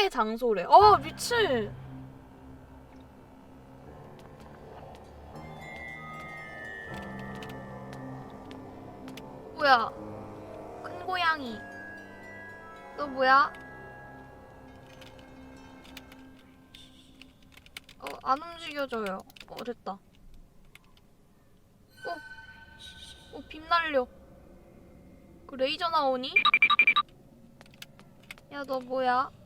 추억의 장소래. 어 미친. 뭐야? 큰 고양이. 너 뭐야? 어, 안 움직여져요. 어, 됐다. 어, 어, 빔 날려. 그 레이저 나오니? 야, 너 뭐야?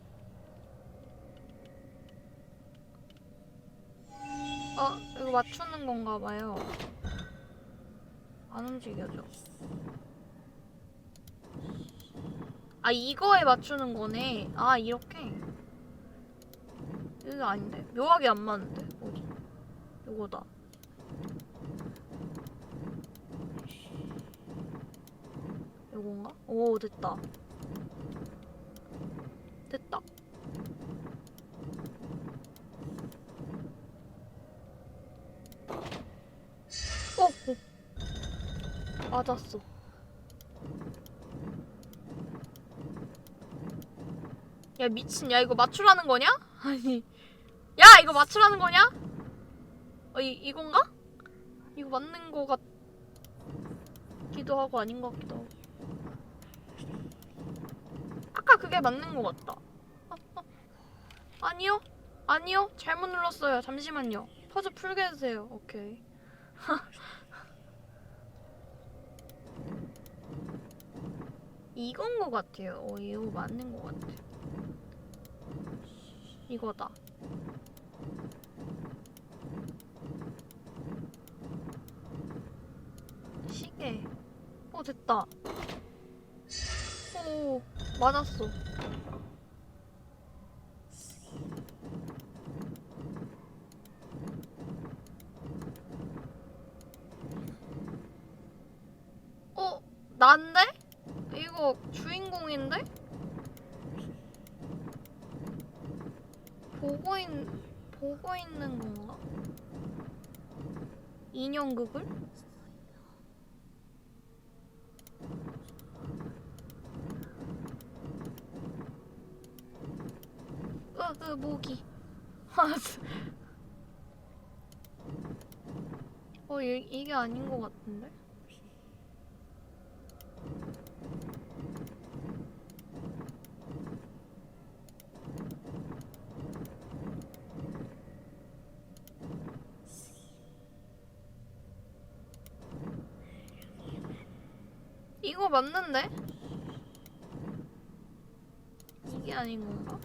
어, 이거 맞추는 건가 봐요. 안 움직여져. 아, 이거에 맞추는 거네. 아, 이렇게. 이거 아닌데. 묘하게 안 맞는데. 뭐지? 요거다. 요건가? 오, 됐다. 됐다. 어, 어. 맞았어. 야 미친 야 이거 맞추라는 거냐? 아니 야 이거 맞추라는 거냐? 어 이, 이건가? 이거 맞는 거 같기도 하고 아닌 것 같기도 하고 아까 그게 맞는 거 같다 어, 어. 아니요 아니요 잘못 눌렀어요 잠시만요 퍼즐 풀게 해주세요 오케이 이건 거 같아요 어 이거 맞는 거 같아 이거다. 시계. 어, 됐다. 오, 맞았어. 어, 난데? 이거 주인공인데? 보고 있 보고 있는 건가? 인형극을? 으, 으, 모기. 어, 이, 이게 아닌 것 같은데? 이거 맞는데? 이게 아닌 건가?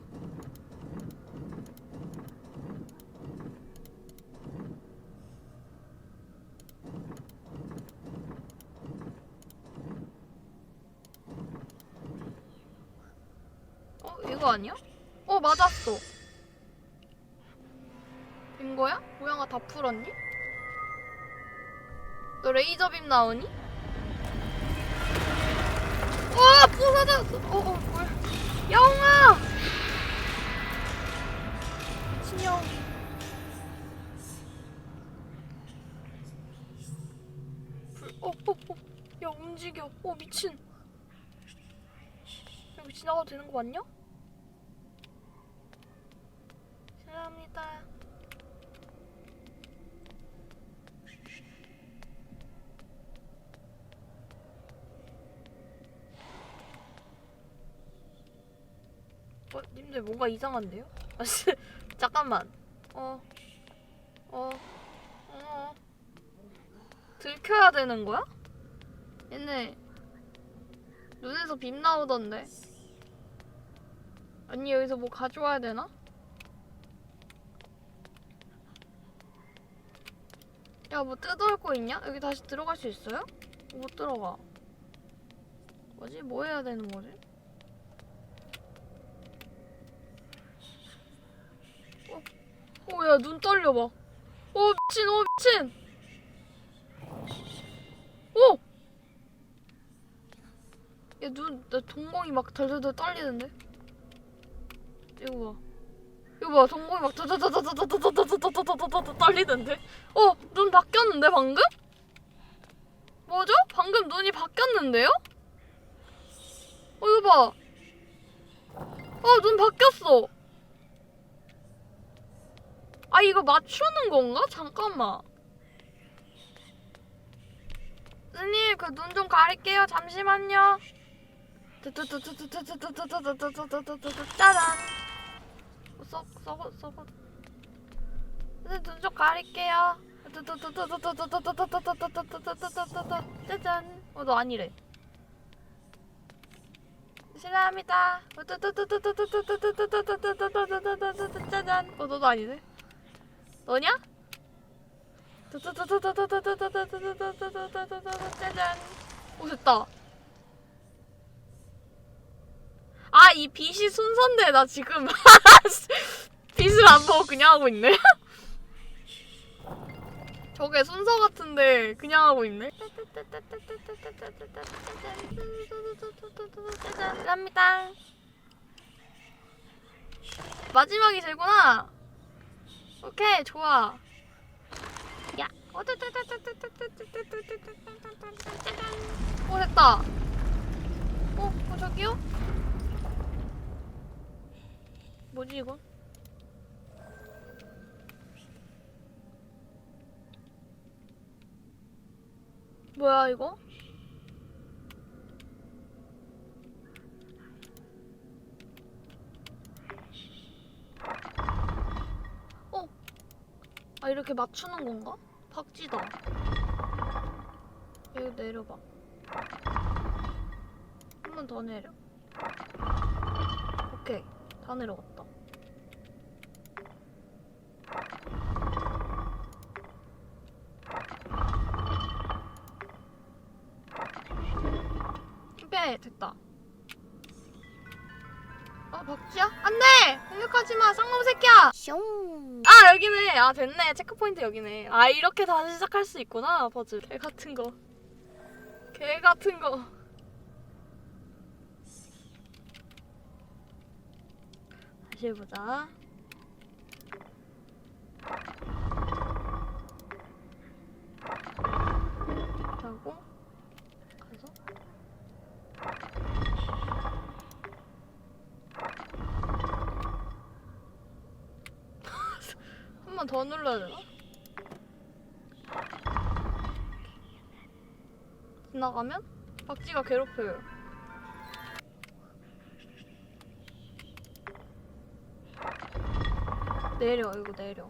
어, 이거 아니야? 어, 맞았어. 된 거야? 모양아 다 풀었니? 너 레이저빔 나오니? 와 부서졌어. 어, 어, 뭘? 영아. 미친영. 불, 어, 어, 어. 야 움직여. 어 미친. 여기 지나가도 되는 거 맞냐? 실례합니다. 어, 님들 뭔가 이상한데요? 아, 씨, 잠깐만. 어, 어, 어. 들켜야 되는 거야? 얘네 눈에서 빔 나오던데. 아니 여기서 뭐 가져와야 되나? 야 뭐 뜯어올 거 있냐? 여기 다시 들어갈 수 있어요? 못 들어가. 뭐지? 뭐 해야 되는 거지? 오, 야, 눈 떨려봐. 오, 미친, 오, 미친! 오! 야, 눈, 나 동공이 막 덜덜덜 떨리는데? 이거 봐. 이거 봐, 동공이 막 덜덜덜덜덜덜덜덜덜덜덜 떨리는데? 어, 눈 바뀌었는데, 방금? 뭐죠? 방금 눈이 바뀌었는데요? 어, 이거 봐. 어, 눈 바뀌었어. 아 이거 맞추는 건가? 잠깐만. 스님 그 눈 좀 가릴게요. 잠시만요. 짜잔. 썩 썩어 썩어. 눈좀 가릴게요. 짜잔. 어너 아니래. 실례합니다. 짜잔. 어 너도 아니네. 너냐? 짜잔. 오 됐다. 아 이 빛이 순서인데 나 지금 빛을 안 보고 그냥 하고 있네. 저게 순서 같은데 그냥 하고 있네. 감사합니다. 마지막이 제구나. 오케이 좋아. 야. 오 됐다. 어, 어 저기요? 뭐지 이건? 뭐야 이거? 어? 아 이렇게 맞추는 건가? 박지다. 여기 내려봐. 한 번 더 내려. 오케이. 다 내려갔다. 빼 됐다. 어 박지야? 안돼! 공격하지 마, 쌍놈 새끼야! 슝. 아 여기네. 아 됐네. 체크포인트 여기네. 아 이렇게 다시 시작할 수 있구나 퍼즐. 개 같은 거. 개 같은 거. 다시 해보자. 하고 가서 한번더 눌러야 되나? 지나가면 박쥐가 괴롭혀요. 내려 이거 내려.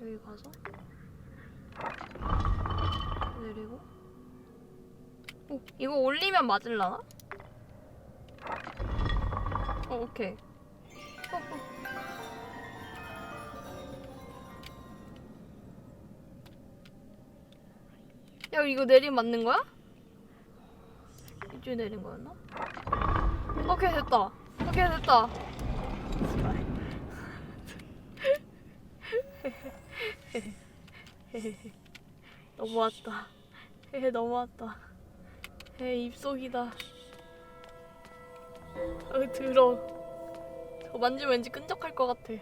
여기 가서 내리고. 오 이거 올리면 맞을라나? 어 오케이. 야 이거 내리면 맞는 거야? 이쪽에 내린 거였나? 오케이 됐다. 오케이 됐다. 너무왔다. 헤헤 너무왔다. 헤 입속이다. 어저 만지면 왠지 끈적할 것 같아